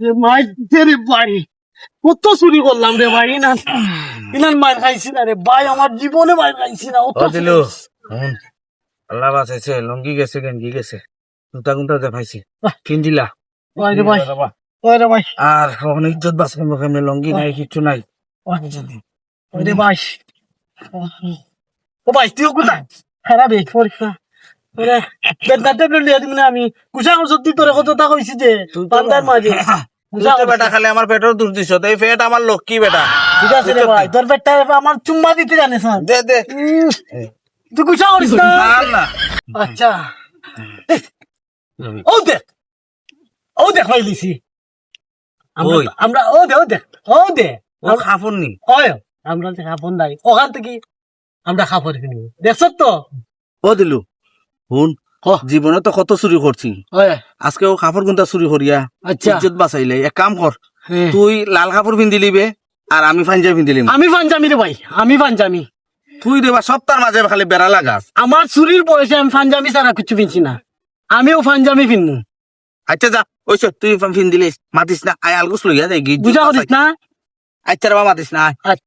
রে মাই রে ভাই কত চুরি করলাম রে ভাই ইনান ইনান মার খাইছি না রে ভাই আমার জীবনে মার খাইছি না অত দিলু আল্লাহ বাঁচাইছে লঙ্গি গেছে গেঞ্জি গেছে জুতা গুন্তা দেখাইছি কিন দিলা ভাই রে ভাই ওই রে ভাই। আর কখনো ইজ্জত বাঁচলাম কেমনে লঙ্গি নাই কিচ্ছু নাই। ওই রে ভাই। ও ভাই তুই কোথায়? খারাপ এই পরীক্ষা। বেদনা টেবলেট লিয়ে দিবি না আমি কুসা করছত তুই তোর কথা কইছি যে বান্দার মাঝে কুসা তুই তো বেটা খালি আমার পেটের দুধ দিছ এই পেট আমার লক্ষ্মী বেটা। ঠিক আছে রে ভাই তোর পেটটা আমার চুম্মা দিতে জানিস না। দে দে। তুই কুসা করিস না। না। আচ্ছা। ও দেখ ও দেখ ভাই লিসি আমরা ও দে ও দেখ ও দে। ও খাফুন নি। ওয় আমরা যে খাপন নাই। ওখান থেকে আমরা খাপন কিনবো। দেখছ তো। ও দিলু। হুন। জীবনে তো কত চুরি করছি আজকে ও কাপড় গুন্তা চুরি করিয়া আচ্ছা। ইজ্জত বাঁচাইলে এক কাম কর। তুই লাল কাপড় পিন্ধি লিবে আর আমি পাঞ্জাবি পিন্ধি লিম আমি পাঞ্জামি রে ভাই আমি পাঞ্জামি তুই দেবা সপ্তাহের মাঝে খালি বেড়া লাগাস আমার চুরির বয়সে আমি পাঞ্জামি ছাড়া কিছু পিনছি না। আমিও পাঞ্জামি পিনবো আচ্ছা যা ওইস তুই পিন দিলিস মাতিস না আয় আলগুস লইয়া দেয় গিয়ে বুঝা করিস না? আচ্ছা বাবা মাতিস না আয়।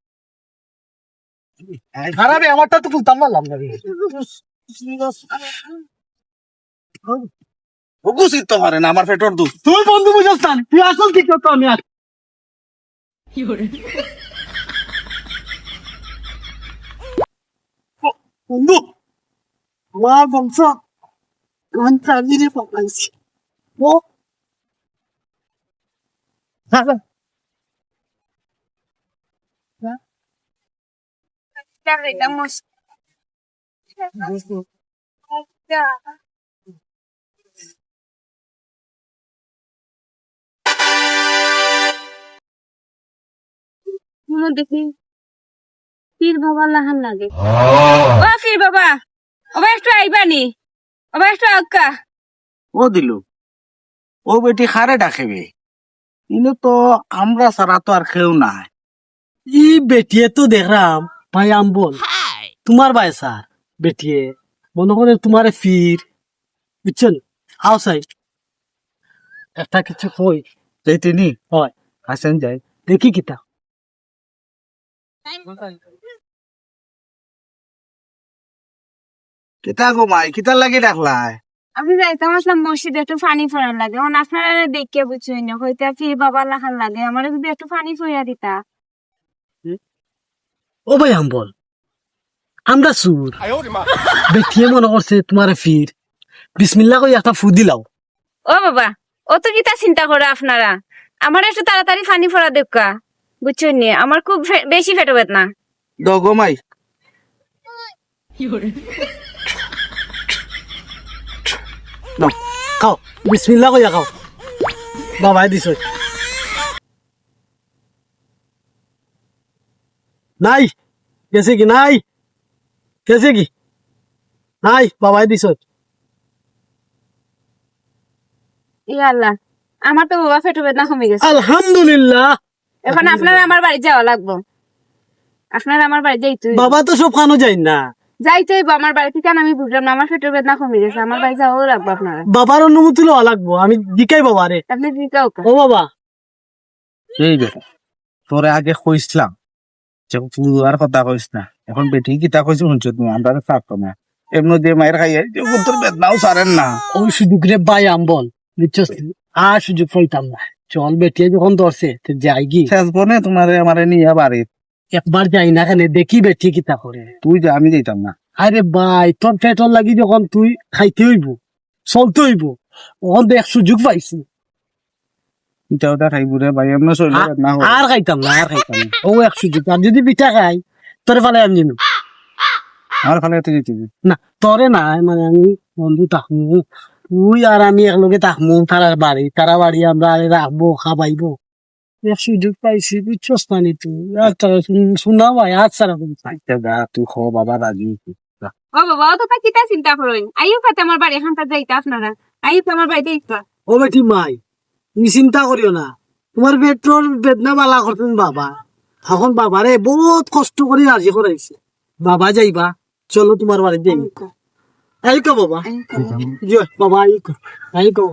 খারাপ আমারটা তো পারলাম না রে। ও পারে না আমার পেটর দুধ। তুই বন্ধু বুঝাস না তুই আসল ঠিক তো আমি আর বন্ধু আমার বংশ কোন চাবিরে পাকাইছি ও। দাদা শুনো দেখি ফির বাবা লাহান লাগে ও ফির বাবা ওবা একটু আইবানি ওবা একটু আক্কা ও দিলু। ও বেটি খারে ডাকেবে। ইনো তো আমরা সারা তো আর কেউ নাই। ই বেটিয়ে তো দেখলাম ভাই আম বল তোমার ভাই স্যার। বেটিয়ে মনে করে তোমার ফির। বুঝছেন? আউটসাইড একটা কিছু কই? যাইতে নি হয়। আসেন যাই। দেখি কিতা। কিতা গো মাই? কিতা লাগি যাইতাম আসলাম মসজিদে একটু পানি লাগে। এখন আপনারা দেখিয়ে বুঝছই না হইতে ফির বাবা লাহান লাগে। আমার যদি একটু পানি ফইয়া দিতা। ও ভাই আম বল আমরা সুর। বেটিয়ে মনে করছে তোমার ফির। বিসমিল্লা কই একটা ফু দিলাও। ও বাবা অত কিতা চিন্তা করে আপনারা? আমার একটু তাড়াতাড়ি পানি ফোড়া দেখা বুঝছই নি? আমার খুব বেশি ফেটো বেদনা দ গো মাই। নাও খাও। বিসমিল্লা কইয়া খাও। বাবাই দিছ। নাই গেছে কি নাই? গেছে কি? নাই বাবাই দিছ আল্লাহ আমার তো বাবা ফেটো বেদনা কমে গেছে। আলহামদুলিল্লাহ। এখন আপনারা আমার বাড়ি যাওয়া লাগবো। আপনারা আমার বাড়ি যাইতে বাবা তো সব খানো যায় না। যাইতে আমার বাড়ি থেকে আমি বুঝলাম না আমার পেটের বেদনা কমে গেছে। আমার বাড়ি যাওয়াও লাগবো আপনারা বাবার অনুমতি লওয়া লাগবো আমি জিকাই বাবা রে আপনি দিকাও ও বাবা। এই বেটা তোরে আগে কইছিলাম পুয়ার কথা কইস না এখন বেটি কিতা কইছি শুনছ তুমি আমরা থাকতো না। এমনি দিয়ে মায়ের খাইয়ে তোর বেদনাও সারেন না। ওই সুযোগ রে বাই আম্বল বুঝছস? আর সুযোগ পাইতাম না। চল বেটিয়ে যখন ধরছে যাই গি শেষ বনে তোমার আমারে নিয়ে বাড়ি। একবার যাই না কেন দেখি বেটি কিতা করে। তুই যা আমি যেতাম না। আরে ভাই তোর পেটর লাগি যখন তুই খাইতে হইব চলতে হইব। ওখান দেখ সুযোগ পাইছি। ইটা ওটা খাইব রে ভাই এমনি শরীরে আর খাইতাম না আর খাইতাম না। ও আর যদি পিঠা খাই তোর ফালে আমি জানো আমার ফালে তুই যেতে না তোরে না মানে আমি বন্ধু থাকব তুই আর আমি একলগে থাকব তারা বাড়ি তারা বাড়ি আমরা রাখব খাবাইবো। এক সুযোগ পাইছি বুঝছস না নি তুই? আর তারা শুন- শোনা ভাই আর সারা যা তুই খো বাবা রাজি ও বাবা অত তা কিতা চিন্তা করুন আইও খাতে আমার বাড়ি এখানটা যাইতে আপনারা আইও আমার বাড়িতে ইতা ও বেটি মাই। তুমি চিন্তা করিও না। তোমার পেট্রোল বেদনা বালা করতেন বাবা। এখন বাবারে বহুত কষ্ট করে রাজি করাইছে বাবা যাইবা চলো তোমার বাড়ি এই কো বাবা। বাবা এই কো এই আইকো